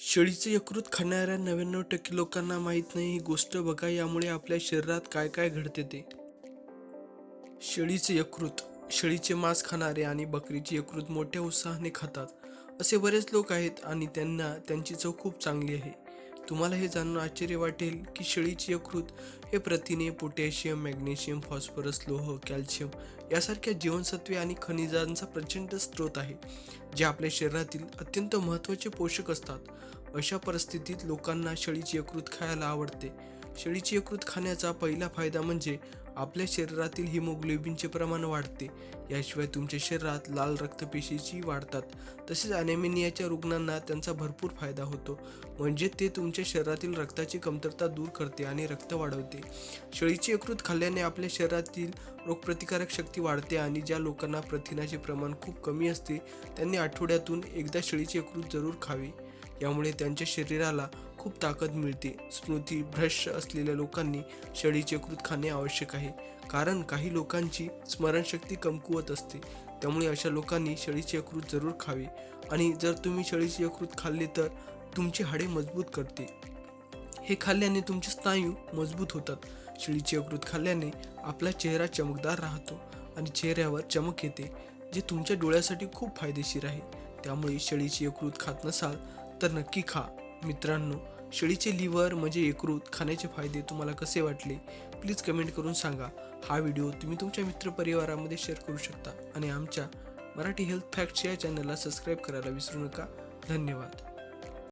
शेळीचे यकृत खाणाऱ्या नव्याण्णव टक्के लोकांना माहीत नाही ही गोष्ट बघा यामुळे आपल्या शरीरात काय काय घडते ते. शेळीचे यकृत शेळीचे मांस खाणारे आणि बकरीचे यकृत मोठ्या उत्साहाने खातात. असे बरेच लोक आहेत आणि त्यांना त्यांची चव खूप चांगली आहे. तुम्हाला हे जाणून आश्चर्य वाटेल की शेळीचे यकृत हे प्रथिने पोटॅशियम मॅग्नेशियम फॉस्फरस लोह कॅल्शियम यासारख्या जीवनसत्वे आणि खनिजांचा प्रचंड स्रोत आहे जे आपल्या शरीरातील अत्यंत महत्त्वाचे पोषक असतात. अशा परिस्थितीत लोकांना शेळीचे यकृत खायला आवडते. शेळीचे यकृत खाण्याचा पहिला फायदा म्हणजे आपल्या शरीरातील हिमोग्लोबिनचे प्रमाण वाढते. याशिवाय तुमच्या शरीरात लाल रक्तपेशीची वाढतात. तसेच ॲनेमिनियाच्या रुग्णांना त्यांचा भरपूर फायदा होतो. म्हणजे ते तुमच्या शरीरातील रक्ताची कमतरता दूर करते आणि रक्त वाढवते. शेळीचे यकृत खाल्ल्याने आपल्या शरीरातील रोगप्रतिकारक शक्ती वाढते आणि ज्या लोकांना प्रथिनाचे प्रमाण खूप कमी असते त्यांनी आठवड्यातून एकदा शेळीचे यकृत जरूर खावे. यामुळे त्यांच्या शरीराला खूप ताकद मिळते. स्मृती भ्रष्ट असलेल्या लोकांनी शेळीचे यकृत खाणे आवश्यक आहे. कारण काही लोकांची स्मरणशक्ती कमकुवत असते. त्यामुळे अशा लोकांनी शेळीचे यकृत जरूर खावे. आणि जर तुम्ही शेळीचे यकृत खाल्ले तर तुमची हाडे मजबूत करते. हे खाल्ल्याने तुमचे स्नायू मजबूत होतात. शेळीचे यकृत खाल्ल्याने आपला चेहरा चमकदार राहतो आणि चेहऱ्यावर चमक येते जे तुमच्या डोळ्यासाठी खूप फायदेशीर आहे. त्यामुळे शेळीचे यकृत खात नसाल तर नक्की खा. मित्रांनो शेळीचे लिव्हर म्हणजे यकृत खाण्याचे फायदे तुम्हाला कसे वाटले? प्लीज कमेंट करून सांगा. हा व्हिडिओ तुम्ही तुमच्या मित्रपरिवारामध्ये शेअर करू शकता आणि आमच्या मराठी हेल्थ फॅक्ट्स या चॅनलला सबस्क्राईब करायला विसरू नका. धन्यवाद.